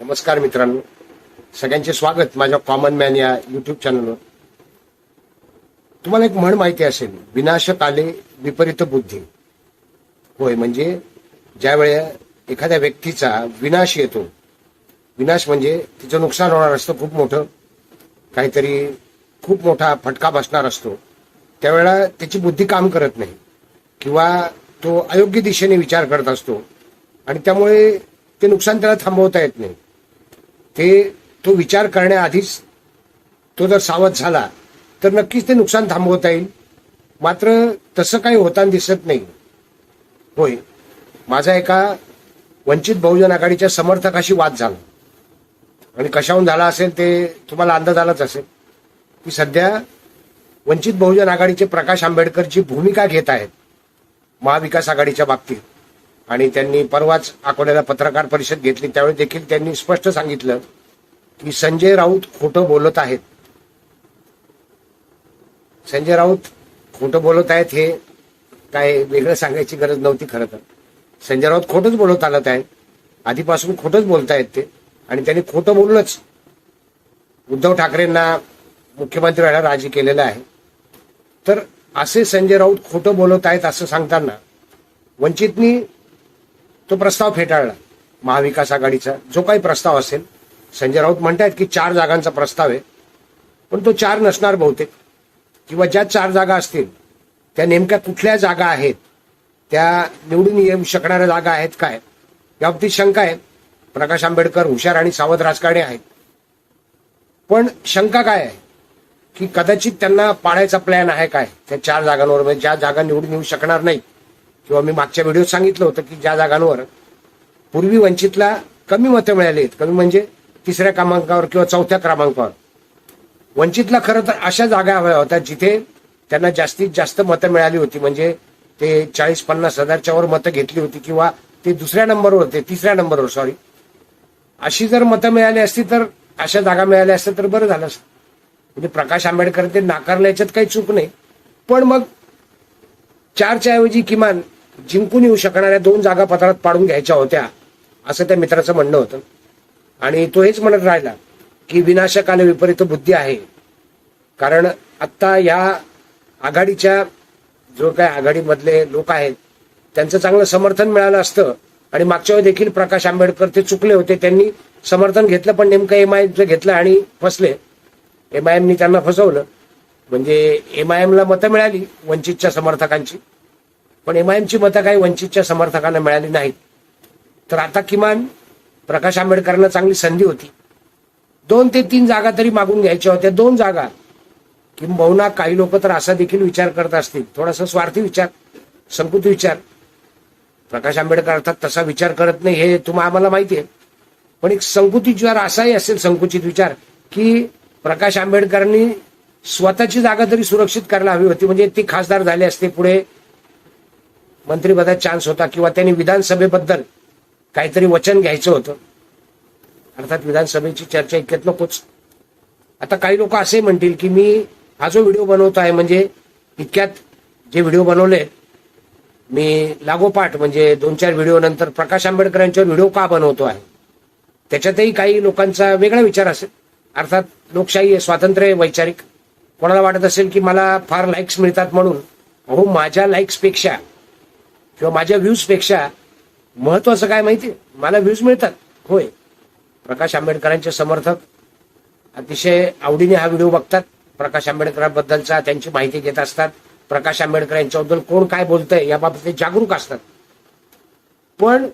नमस्कार मित्रांनो. सगळ्यांचे स्वागत माझ्या कॉमन मॅन या युट्यूब चॅनलवर तुम्हाला एक म्हण माहिती असेल विनाशक आले विपरीत बुद्धी. होय म्हणजे ज्यावेळे एखाद्या व्यक्तीचा विनाश येतो विनाश म्हणजे तिचं नुकसान होणार असतं खूप मोठं. काहीतरी खूप मोठा फटका बसणार असतो. त्यावेळेला त्याची बुद्धी काम करत नाही किंवा तो अयोग्य दिशेने विचार करत असतो. आणि त्यामुळे ते नुकसान त्याला थांबवता येत नाही. ते तो विचार करण्याआधीच तो जर सावध झाला तर नक्कीच ते नुकसान थांबवता येईल. मात्र तसं काही होताना दिसत नाही. होय माझा एका वंचित बहुजन आघाडीच्या समर्थकाशी वाद झाला. आणि कशाहून झाला असेल ते तुम्हाला अंदाज आलाच असेल. की सध्या वंचित बहुजन आघाडीचे प्रकाश आंबेडकरची भूमिका घेत आहेत महाविकास आघाडीच्या बाबतीत. आणि त्यांनी परवाच अकोल्याला पत्रकार परिषद घेतली. त्यावेळी देखील त्यांनी स्पष्ट सांगितलं की संजय राऊत खोटं बोलत आहेत. संजय राऊत खोटं बोलत आहेत हे काय वेगळं सांगायची गरज नव्हती खरं तर. संजय राऊत खोटंच बोलत आलत आहेत आधीपासून खोटंच बोलतायत ते. आणि त्यांनी खोटं बोलूनच उद्धव ठाकरेंना मुख्यमंत्री व्हायला राजी केलेलं आहे. तर असे संजय राऊत खोटं बोलत आहेत असं सांगताना वंचितनी तो प्रस्ताव फेटाळला. महाविकास आघाडीचा जो काही प्रस्ताव असेल संजय राऊत म्हणतायत की चार जागांचा प्रस्ताव आहे पण तो चार नसणार बहुतेक. किंवा ज्या चार जागा असतील त्या नेमक्या कुठल्या जागा आहेत त्या निवडून येऊ शकणाऱ्या जागा आहेत काय? या बाबतीत शंका आहे. प्रकाश आंबेडकर हुशार आणि सावध राजकारणी आहेत. पण शंका काय आहे? की कदाचित त्यांना पाळायचा प्लॅन आहे काय? त्या चार जागांवर ज्या जागा निवडून येऊ शकणार नाही किंवा मी मागच्या व्हिडिओत सांगितलं होतं की ज्या जागांवर पूर्वी वंचितला कमी मतं मिळाली आहेत. कमी म्हणजे तिसऱ्या क्रमांकावर किंवा चौथ्या क्रमांकावर. वंचितला खरं तर अशा जागा हव्या होत्या जिथे त्यांना जास्तीत जास्त मतं मिळाली होती. म्हणजे ते चाळीस पन्नास हजारच्या वर मतं घेतली होती किंवा ते दुसऱ्या नंबरवर होते तिसऱ्या नंबरवर सॉरी अशी जर मतं मिळाली असती तर अशा जागा मिळाल्या असत्या तर बरं झालं असतं. म्हणजे प्रकाश आंबेडकर ते नाकारलं याच्यात काही चूक नाही. पण मग चारच्या ऐवजी किमान जिंकून येऊ शकणाऱ्या दोन जागा पत्रात पाडून घ्यायच्या होत्या असं त्या मित्राचं म्हणणं होतं. आणि तो हेच म्हणत राहिला की विनाशकाले विपरीत बुद्धी आहे. कारण आत्ता या आघाडीच्या जो काय आघाडीमधले लोक आहेत त्यांचं चांगलं समर्थन मिळालं असतं आणि मागच्या वेळी देखील प्रकाश आंबेडकर ते चुकले होते त्यांनी समर्थन घेतलं पण नेमकं एम आय घेतलं आणि फसले. एम आय एमनी त्यांना फसवलं. म्हणजे एम आय एमला मतं मिळाली वंचितच्या समर्थकांची. पण एम मतं काही वंचितच्या समर्थकांना मिळाली नाहीत. तर आता किमान प्रकाश आंबेडकरांना चांगली संधी होती. दोन ते तीन जागा तरी मागून घ्यायच्या होत्या. दोन जागा. किंबहुना काही लोक तर असा देखील विचार करत असतील. थोडासा स्वार्थी विचार संकुची विचार. प्रकाश आंबेडकर अर्थात तसा विचार करत नाही हे तुम्हाला आम्हाला माहिती आहे. पण एक संकुचित विचार असाही असेल संकुचित विचार की प्रकाश आंबेडकरांनी स्वतःची जागा तरी सुरक्षित करायला हवी होती. म्हणजे ती खासदार झाले असते पुढे. मंत्रिपदाचा चान्स होता किंवा त्यांनी विधानसभेबद्दल काहीतरी वचन घ्यायचं होतं. अर्थात विधानसभेची चर्चा इतक्यात नकोच. आता काही लोक असे म्हणतील की मी हा जो व्हिडिओ बनवतो आहे म्हणजे इतक्यात जे व्हिडिओ बनवले मी लागोपाठ म्हणजे दोन चार व्हिडिओ नंतर प्रकाश आंबेडकरांच्यावर व्हिडिओ का बनवतो आहे? त्याच्यातही काही लोकांचा वेगळा विचार असेल. अर्थात लोकशाही आहे स्वातंत्र्य आहे वैचारिक. कोणाला वाटत असेल की मला फार लाईक्स मिळतात म्हणून? अहो माझ्या लाईक्सपेक्षा किंवा माझ्या व्ह्यूजपेक्षा महत्वाचं काय माहिती? मला व्ह्यूज मिळतात. होय. प्रकाश आंबेडकरांचे समर्थक अतिशय आवडीने हा व्हिडिओ बघतात. प्रकाश आंबेडकरांबद्दलचा त्यांची माहिती घेत असतात. प्रकाश आंबेडकर यांच्याबद्दल कोण काय बोलतंय याबाबत ते जागरूक असतात. पण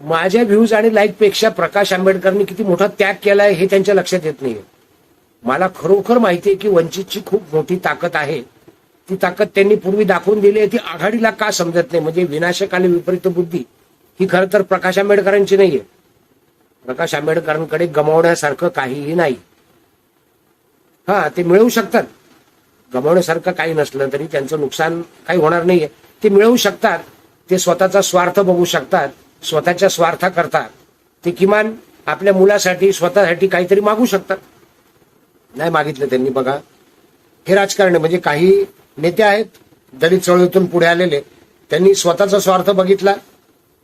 माझ्या व्ह्यूज आणि लाईकपेक्षा प्रकाश आंबेडकरांनी किती मोठा त्याग केलाय हे त्यांच्या लक्षात येत नाही मला खरोखर माहिती आहे की वंचितची खूप मोठी ताकद आहे. ती ताकद त्यांनी पूर्वी दाखवून दिली आहे. ती आघाडीला का समजत नाही? म्हणजे विनाशक आणि विपरीत बुद्धी ही खरं तर प्रकाश आंबेडकरांची नाहीये प्रकाश आंबेडकरांकडे गमावण्यासारखं काहीही नाही. हा ते मिळवू शकतात. गमावण्यासारखं काही नसलं तरी त्यांचं नुकसान काही होणार नाहीये. ते मिळवू शकतात. ते स्वतःचा स्वार्थ बघू शकतात. स्वतःच्या स्वार्थाकरता. ते किमान आपल्या मुलासाठी स्वतःसाठी काहीतरी मागू शकतात. नाही मागितलं त्यांनी बघा. हे राजकारण म्हणजे काही नेते आहेत दलित चळवळीतून पुढे आलेले. त्यांनी स्वतःचा स्वार्थ बघितला.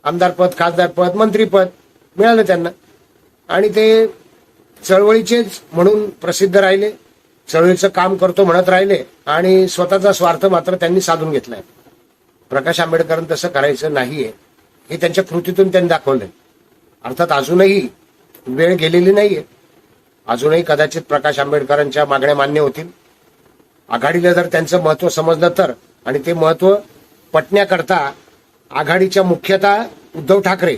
आमदारपद खासदारपद मंत्रीपद मिळालं त्यांना. आणि ते चळवळीचेच म्हणून प्रसिद्ध राहिले. चळवळीचं काम करतो म्हणत राहिले. आणि स्वतःचा स्वार्थ मात्र त्यांनी साधून घेतलाय. प्रकाश आंबेडकरांनी तसं करायचं नाहीये. हे त्यांच्या कृतीतून त्यांनी दाखवलंय. अर्थात अजूनही वेळ गेलेली नाहीये. अजूनही कदाचित प्रकाश आंबेडकरांच्या मागण्या मान्य होतील. आघाडीला जर त्यांचं महत्त्व समजलं तर आणि ते महत्त्व पटण्याकरता आघाडीच्या मुख्यतः उद्धव ठाकरे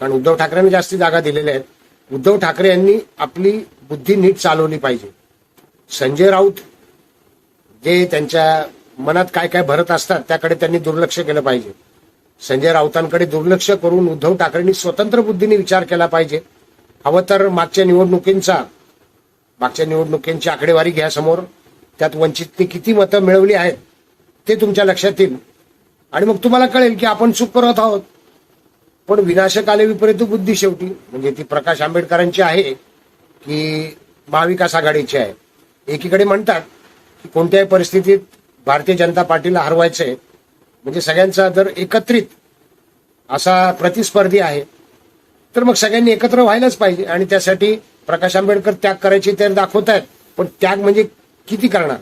कारण उद्धव ठाकरेंनी जास्ती जागा दिलेल्या आहेत उद्धव ठाकरे यांनी आपली बुद्धी नीट चालवली पाहिजे. संजय राऊत जे त्यांच्या मनात काय काय भरत असतात त्याकडे त्यांनी दुर्लक्ष केलं पाहिजे. संजय राऊतांकडे दुर्लक्ष करून उद्धव ठाकरेंनी स्वतंत्र बुद्धीने विचार केला पाहिजे. हवं तर मागच्या निवडणुकींचा मागच्या निवडणुकींची आकडेवारी घ्या समोर. त्यात वंचितने किती मतं मिळवली आहेत ते तुमच्या लक्षात येईल. आणि मग तुम्हाला कळेल की आपण चूक करत आहोत. पण विनाशक आले विपरीत बुद्धी शेवटी. म्हणजे ती प्रकाश आंबेडकरांची आहे की महाविकास आघाडीची आहे. एकीकडे म्हणतात की कोणत्याही परिस्थितीत भारतीय जनता पार्टीला हरवायचंय. म्हणजे सगळ्यांचा जर एकत्रित असा प्रतिस्पर्धी आहे. तर मग सगळ्यांनी एकत्र व्हायलाच पाहिजे. आणि त्यासाठी प्रकाश आंबेडकर त्याग करायची तर दाखवत आहेत पण त्याग म्हणजे किती करणार?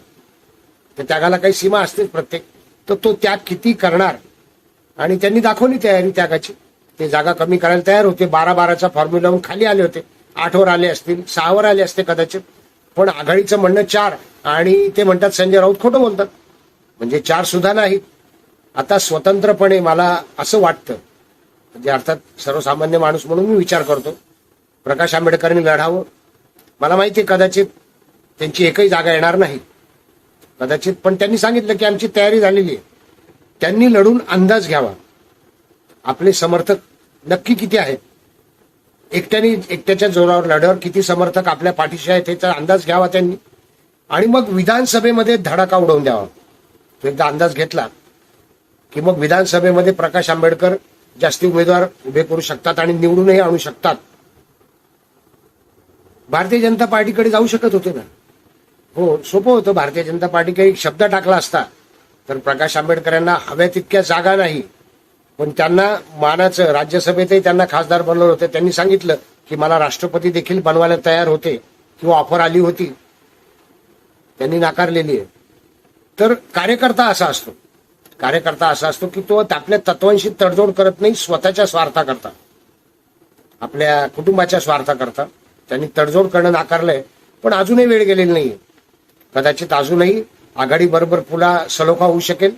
त्या त्यागाला काही सीमा असतेच प्रत्येक. तर तो त्याग किती करणार? आणि त्यांनी दाखवली तयारी त्यागाची. ते जागा कमी करायला तयार होते. बारा बाराचा फॉर्म्युलाहून खाली आले होते. आठवर आले असतील सहावर आले असते कदाचित. पण आघाडीचं म्हणणं चार. आणि ते म्हणतात संजय राऊत खोटं बोलतात. म्हणजे चार सुद्धा नाहीत. आता स्वतंत्रपणे मला असं वाटतं. म्हणजे अर्थात सर्वसामान्य माणूस म्हणून मी विचार करतो. प्रकाश आंबेडकरांनी लढावं. मला माहिती आहे कदाचित त्यांची एकही जागा येणार नाही. कदाचित पण त्यांनी सांगितलं की आमची तयारी झालेली आहे. त्यांनी लढून अंदाज घ्यावा. आपले समर्थक नक्की किती आहेत? एकट्याने एकट्याच्या जोरावर लढ्यावर किती समर्थक आपल्या पाठीशी आहेत त्याचा अंदाज घ्यावा त्यांनी. आणि मग विधानसभेमध्ये धडाका उडवून द्यावा. तो एकदा अंदाज घेतला की मग विधानसभेमध्ये प्रकाश आंबेडकर जास्ती उमेदवार उभे करू शकतात आणि निवडूनही आणू शकतात. भारतीय जनता पार्टीकडे जाऊ शकत होते ना? हो सोपं होतं. भारतीय जनता पार्टी काही शब्द टाकला असता तर प्रकाश आंबेडकर यांना हव्या तितक्या जागा नाही. पण त्यांना मानाचं राज्यसभेतही त्यांना खासदार बनवलं होतं. त्यांनी सांगितलं की मला राष्ट्रपती देखील बनवायला तयार होते किंवा ऑफर आली होती. त्यांनी नाकारलेली आहे. तर कार्यकर्ता असा असतो. कार्यकर्ता असा असतो की तो आपल्या तत्वांशी तडजोड करत नाही स्वतःच्या स्वार्थाकरता आपल्या कुटुंबाच्या स्वार्थाकरता त्यांनी तडजोड करणं नाकारलंय पण अजूनही वेळ गेलेली नाहीये. कदाचित अजूनही आघाडी बरोबर पुन्हा सलोखा होऊ शकेल.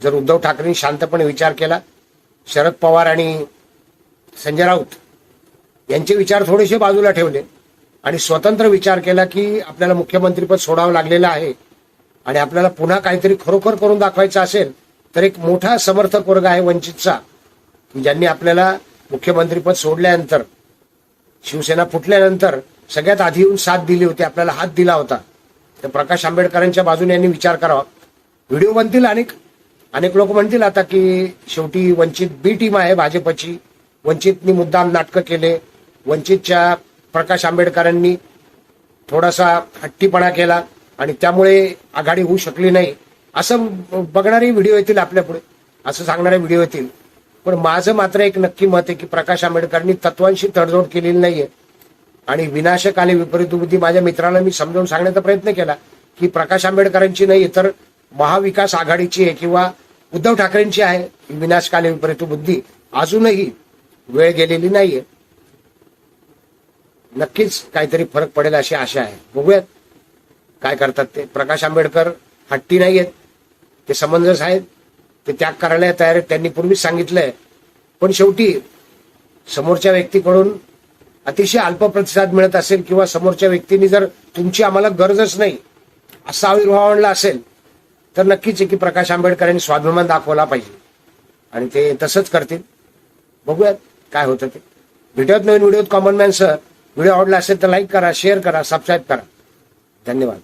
जर उद्धव ठाकरेंनी शांतपणे विचार केला शरद पवार आणि संजय राऊत यांचे विचार थोडेसे बाजूला ठेवले आणि स्वतंत्र विचार केला की आपल्याला मुख्यमंत्रीपद सोडावं लागलेलं आहे आणि आपल्याला पुन्हा काहीतरी खरोखर करून दाखवायचं असेल तर एक मोठा समर्थक वर्ग आहे वंचितचा की ज्यांनी आपल्याला मुख्यमंत्रीपद सोडल्यानंतर शिवसेना फुटल्यानंतर सगळ्यात आधी येऊन साथ दिली होती आपल्याला हात दिला होता. तर प्रकाश आंबेडकरांच्या बाजूने यांनी विचार करावा. व्हिडिओ बनतील अनेक. अनेक लोक म्हणतील आता की शेवटी वंचित बी टीम आहे भाजपची. वंचितनी मुद्दाम नाटकं केले. वंचितच्या प्रकाश आंबेडकरांनी थोडासा हट्टीपणा केला आणि त्यामुळे आघाडी होऊ शकली नाही. असं बघणारे व्हिडिओ येतील आपल्या पुढे. असं सांगणारे व्हिडिओ येतील. पण माझं मात्र एक नक्की मत आहे की प्रकाश आंबेडकरांनी तत्वांशी तडजोड केलेली नाहीये. आणि विनाशकाली विपरीत बुद्धी माझ्या मित्राला मी समजावून सांगण्याचा प्रयत्न केला की प्रकाश आंबेडकरांची नाही तर महाविकास आघाडीची आहे किंवा उद्धव ठाकरेंची आहे ही विनाशकाली विपरीत बुद्धी अजूनही वेळ गेलेली नाहीये. नक्कीच काहीतरी फरक पडेल अशी आशा आहे. बघूयात काय करतात ते. प्रकाश आंबेडकर हट्टी नाही आहेत ते समंजस आहेत. ते त्याग करायला तयार आहेत. त्यांनी पूर्वीच सांगितलंय. पण शेवटी समोरच्या व्यक्तीकडून अतिशय अल्प प्रतिसाद मिळत असेल किंवा समोरच्या व्यक्तीने जर तुमची आम्हाला गरजच नाही असा आविर्भाव आणला असेल तर नक्कीच आहे की प्रकाश आंबेडकर यांनी स्वाभिमान दाखवला पाहिजे. आणि ते तसंच करतील. बघूयात काय होतं ते. भेटत नवीन व्हिडिओत कॉमन मॅनसह व्हिडिओ आवडला असेल तर लाईक करा शेअर करा सबस्क्राईब करा. धन्यवाद.